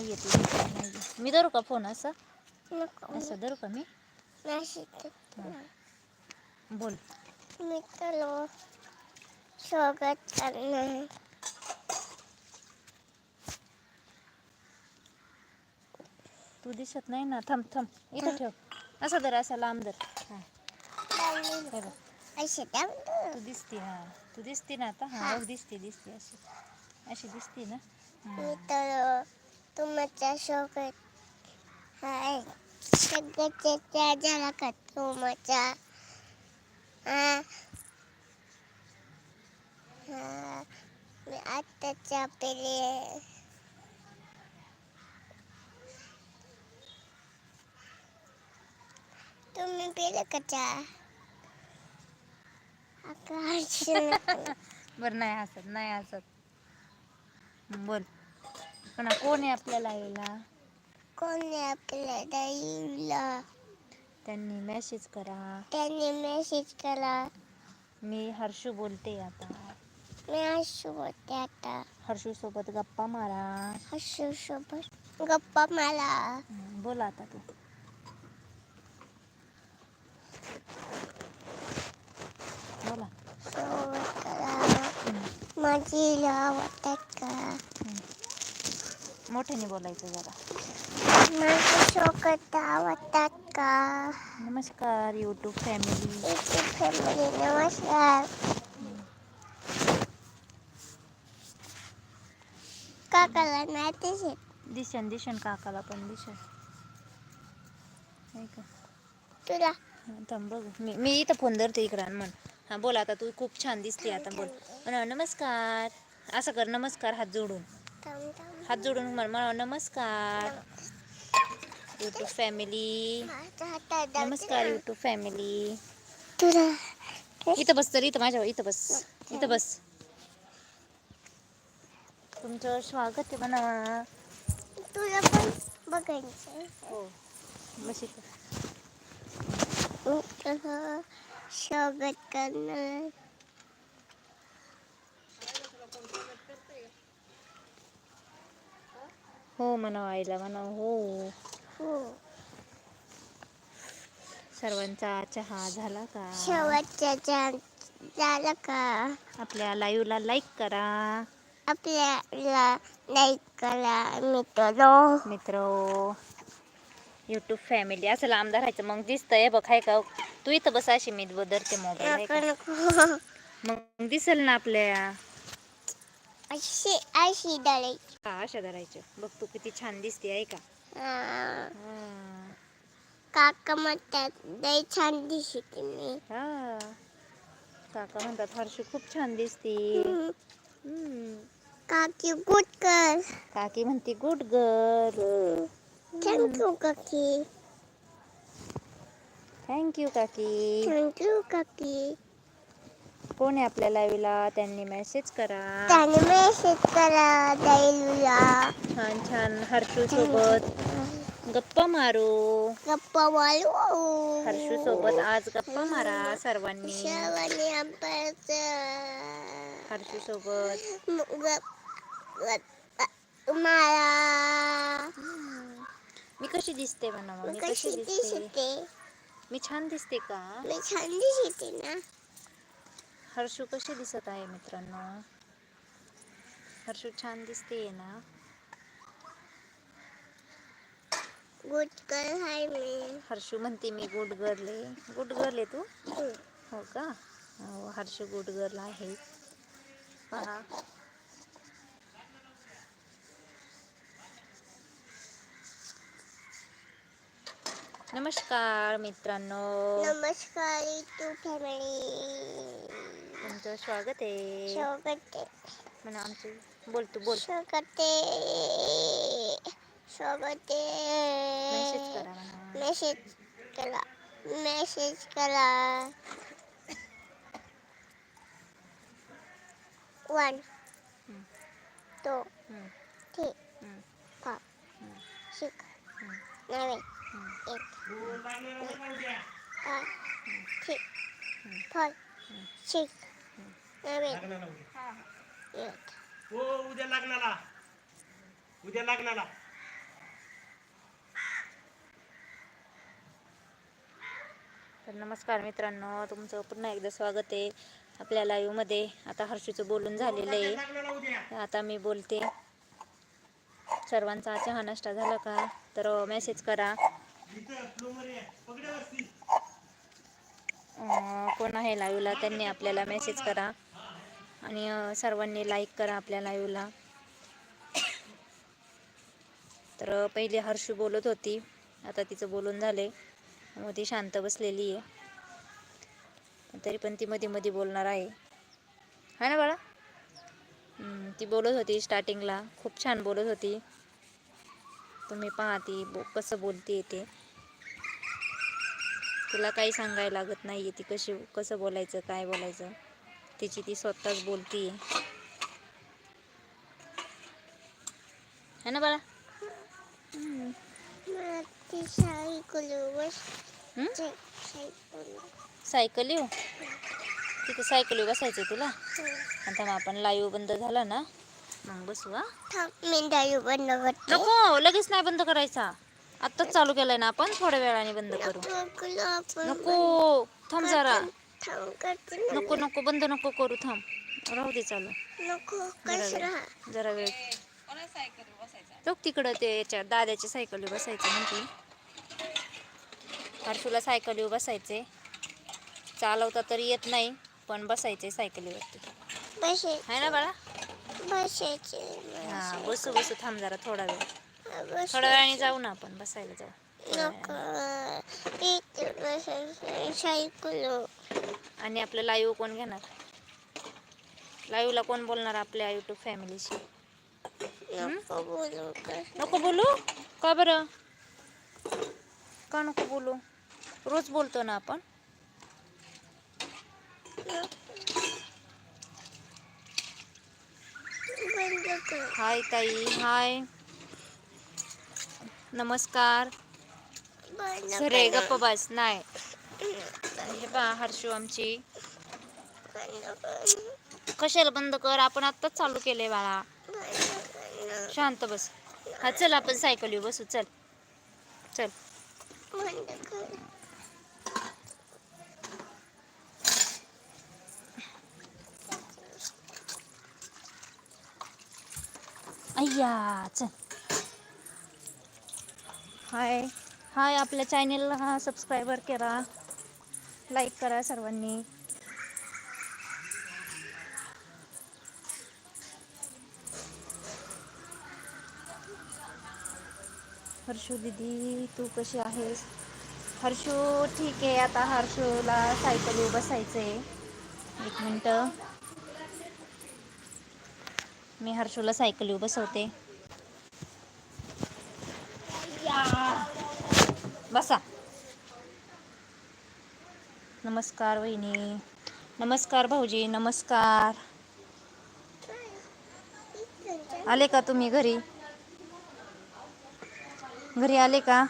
नाहीये तू दिसत नाहीये मी धरू का फोन असा? असं धरू का मी? बोल. मी तुला स्वागत करणार तू दिसत नाही ना. थांब थांब. इथं ठेव. असं धर असा लांब धर. हा. हे बघ. तू दिसते हा. तू दिसते ना आता? हा दिसते दिसते अशी. अशी दिसते ना? तुमचा हा. आहे हाय सगळ्याच्या त्या झाला का तुमच्या मी आत्ताच्या पेले तुम्ही पेले कचा चहा आकाश बरं नाही हसत नाही हसत. बोल. पण कोण आहे आपल्याला यायला कोणी आपल्या दाईला त्यांनी मेसेज करा. त्यांनी मेसेज केला मी हर्षू बोलते आता. मी हसू बोलते आता. हर्षू सोबत गप्पा मारा. हसू सोबत गप्पा हं, बोल आता तू. बोला. सोबत करा. माझी आवडतात का. मोठ्याने बोलायचं जरा. का? नमस्कार यूट्यूब फॅमिली इथे फॅमिली नमस्कार. काकाला नाही दिसत. दिशन दिशन काकाला पण दिशन नाही का तुला? थांब बघ. मी मी इथं फोन धरते इकडं म्हण. हां बोल आता तू खूप छान दिसते आता बोल. नमस्कार. असं कर नमस्कार हात जोडून. हात जोडून म्हण म्हणा नमस्कार यूट्यूब फॅमिली माझ्या हातात दाबते नमस्कार ना. यूट्यूब फॅमिली तुला इथं बस तर इथं माझ्या इथं बस इथं बस तुमचं स्वागत आहे म्हणा तुला पण बघायचं हो बस इथं मी तुला स्वागत करणार हो म्हणा आईला म्हणा हो. हो. सर्वांचा चहा झाला का? शेवटच्या जा- झालं का? आपल्या लाईव्हला लाईक करा. आपल्याला लाईक करा मित्र मित्र यूट्यूब फॅमिली असं लांब राहायचं मग दिसतंय. बघ हाय का? तू इथं बस अशी मी बदलते मोबाईल आपण मग दिसल ना आपल्या. अशी अशी डळे हा अशा धरायच्या बघ तू किती छान दिसते आहे का? हा. काका म्हणतात लई छान दिसते मी. हा. काका म्हणतात हर्षू खूप छान दिसते. हम्म. हम्म. काकी गुड कर काकी म्हणते गुड गर्ल थँक्यू काकी. थँक्यू काकी. थँक्यू काकी. कोण आहे आपल्या लाईव्हला त्यांनी मेसेज करा. त्याने मेसेज करा दैलूला छान छान. हर्षू सोबत. गप्पा मारू. गप्पा मारू. हर्षू सोबत आज गप्पा मारा सर्वांनी. आंब्याचं हर्षू सोबत. मला मी कशी दिसते म्हणा मग? मी कशी कशी दिसते? दिसते? मी छान दिसते का? मी छान दिसते ना. हर्षू कशी दिसत आहे मित्रांनो? हर्षू छान दिसते ना? गुड कर हाय मी हर्षू म्हणते मी गुड गर्ल आहे. गुड गर्ल आहे तू? हो का? हो हर्षू गुड गर्ल आहे. पहा. नमस्कार मित्रांनो. नमस्कार तू फॅमिली तुमचं स्वागत आहे स्वागत म्हणा आमचे बोल तू बोल स्वागत स्वागत मेसेज करा म्हणा मेसेज करा मेसेज करा वन हम्म. टू हम्म, थ्री हम्म, फोर हम्म, सिक्स हम्म, नाईन हम्म. एट फाय थ्री फोर उद्या. हो उद्या लग्नाला उद्या लग्नाला तर नमस्कार मित्रांनो तुमचं पुन्हा एकदा स्वागत आहे आपल्या लाईव्हमध्ये आता हर्षूचं बोलून झालेलं आहे. आता मी बोलते. सर्वांचा चहा नाष्टा झाला का? तर मेसेज करा. आहे कोण आहे लाईव्हला त्यांनी आपल्याला मेसेज करा. आणि सर्वांनी लाईक करा आपल्या लाईव्हला तर पहिले हर्षू बोलत होती. आता तिचं बोलून झाले मग ती शांत बसलेली आहे. तरी पण ती मध्ये मध्ये बोलणार आहे. हा ना बाळा? ती बोलत होती स्टार्टिंगला खूप छान बोलत होती. तुम्ही पहा ती बो कसं बोलते ते. तुला काही सांगायला लागत नाही आहे ती कशी कसं बोलायचं काय बोलायचं. तिची ती स्वतःच बोलती. है ना बाळा? सायकल सायकल येऊ? तिथे सायकल येऊ बसायचं तुला? आता मग आपण लाईव्ह बंद झाला ना मग बसू हा? बंद नको लगेच नाही बंद करायचा. आत्ताच चालू केलाय ना आपण थोड्या वेळाने बंद करू. नको थांब जरा. नको नको बंद नको करू थांब. राहू दे चालू. नको जरा वेळ तो तिकडं ते याच्या दादाच्या सायकलीवर बसायचं म्हणते. हर्षूला सायकलीवर बसायचे चालवता तर येत नाही पण बसायचे सायकलीवरती बसे आहे ना बाळा? बसायचे हा बसू बसू थांब जरा थोडा वेळ. थोड्या वेळाने जाऊ ना आपण बसायला जाऊ. सायकल आणि आपलं लाईव्ह कोण घेणार? लाईव्हला कोण बोलणार आपल्या युट्यूब फॅमिलीशी नको बोलू कस नको बोलू? का बरं? का नको बोलू? रोज बोलतो ना आपण? हाय ताई हाय. नमस्कार. सरे. गप्प बस. नाही. हे पहा हर्षू आमची. कशाला बंद कर? आपण आत्ताच चालू केलंय बाळा. शांत बस. हा चल आपण सायकल येऊ बसू चल. चल. अय्या चल. हाय. हाय आपल्या चॅनेलला सबस्क्रायबर करा लाईक करा सर्वांनी. हर्षू दीदी तू कशी आहेस? हर्षू ठीक आहे. आता हर्षूला सायकली बसायचं आहे एक मिनटं. मी हर्षूला सायकली बसवते. या. बसा. नमस्कार वहिनी. नमस्कार भाऊजी नमस्कार. आले का तुम्ही घरी? घरी आले का?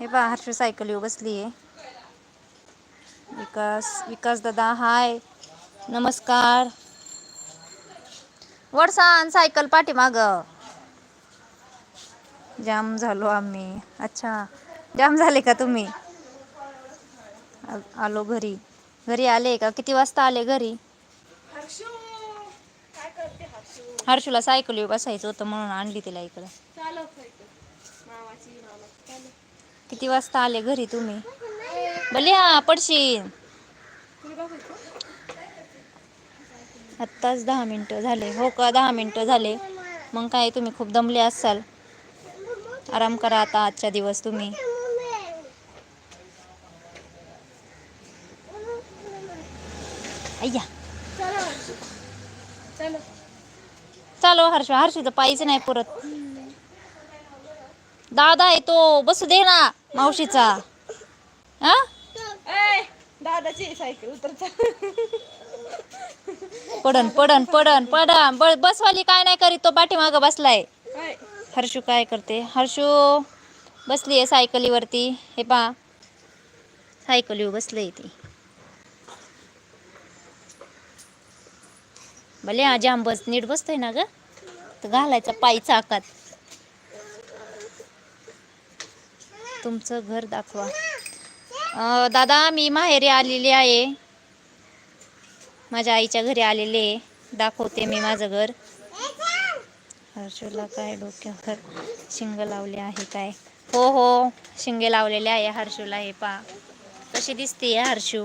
हे पहा हर्षू सायकल येऊ बसली आहे. विकास विकास दादा हाय. नमस्कार. वडसान सायकल पाठीमाग. जाम झालो आम्ही. अच्छा. जाम झाले का तुम्ही? आलो घरी. घरी आले का? किती वाजता आले घरी? हर्षूला सायकल बसायचं होतं म्हणून आणली तिला इकडं. किती वाजता आले घरी तुम्ही? भले हा पडशील आत्ताच दहा मिनटं झाले. हो का? दहा मिनटं झाले. मग काय तुम्ही खूप दमले असाल. आराम करा आता आजच्या दिवस तुम्ही. अय्या चालो हर्ष. हर्षीचं पायीच नाही परत. दादा आहे तो बसू दे ना मावशीचा. हा? दादाची सायकल पडन पडन पडन पडन. बसवाली काय नाही करीत तो पाठीमागं बसलाय. हर्षू काय करते? हर्षू बसली आहे सायकलीवरती. हे पा सायकलीवर बसलंय ती. भले हा जाम बस नीट बसतोय ना ग. तर घालायचा पायी चाकात तुमचं घर दाखवा. दादा मी माहेरी आलेली आहे. माझ्या आईच्या घरी आलेले आहे. दाखवते मी माझं घर. हर्षूला काय डोक्यावर शिंग लावले आहे काय? हो हो शिंगे लावलेले आहे हर्षूला हे पा कशी दिसते हर्षू.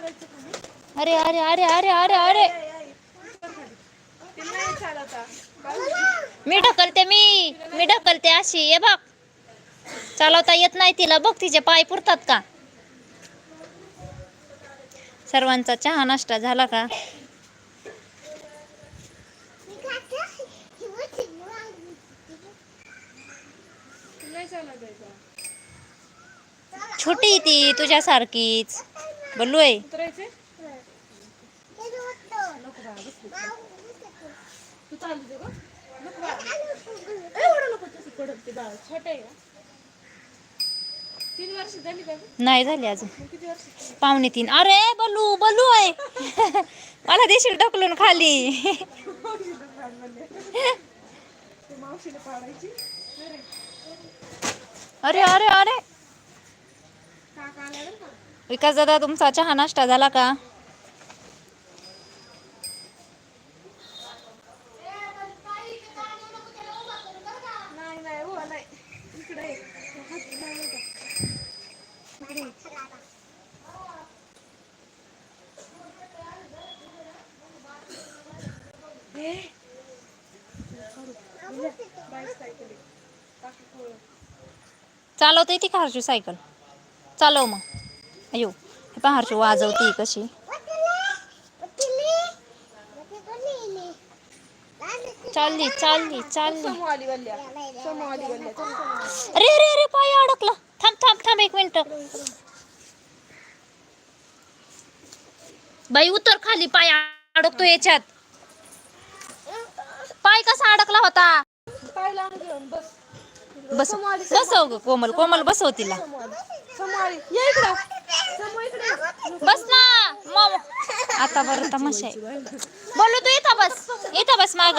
अरे अरे अरे अरे अरे अरे. मी ढकलते मी मी ढकलते अशी. ये बघ. चालवता येत नाही तिला. बघ तिचे पाय पुरतात का? सर्वांचा चहा नाश्ता झाला का? छोटी ती तुझ्यासारखीच. बोलू आहे? नाही झाली अजून. पावणे तीन. अरे बलू बलू आहे मला देशील ढकलून खाली. अरे अरे अरे. विकास दादा तुमचा चहा नाश्ता झाला का? हो. चालवता येते का हर्षू सायकल? चालव मग. अयो हे पहा वाजवते कशी? चालली चालली चालली. अरे अरे अरे पाय अडकला. थांब थांब थांब एक मिनिट. बाई उतर खाली पाय अडकतो याच्यात. पाय कसा अडकला होता? पाय लावून बस. बस बसव ग कोमल. कोमल बसव तिला. बस ना. मग आता बरं तमाशा आहे. बोलू तू इथं बस. इथं बस माग.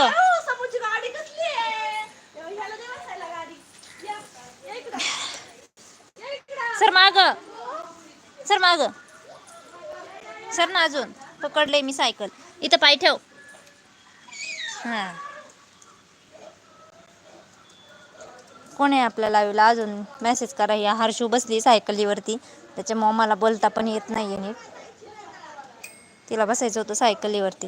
सर माग. सर माग. सर ना अजून. पकडले मी सायकल. इथं पाय ठेव. हा. कोण आहे आपल्या लाईव्हला अजून मेसेज करा. या हर्षू बसली सायकलीवरती त्याच्यामुळं मला बोलता पण येत नाही आहे नीट. तिला बसायचं होतं सायकलीवरती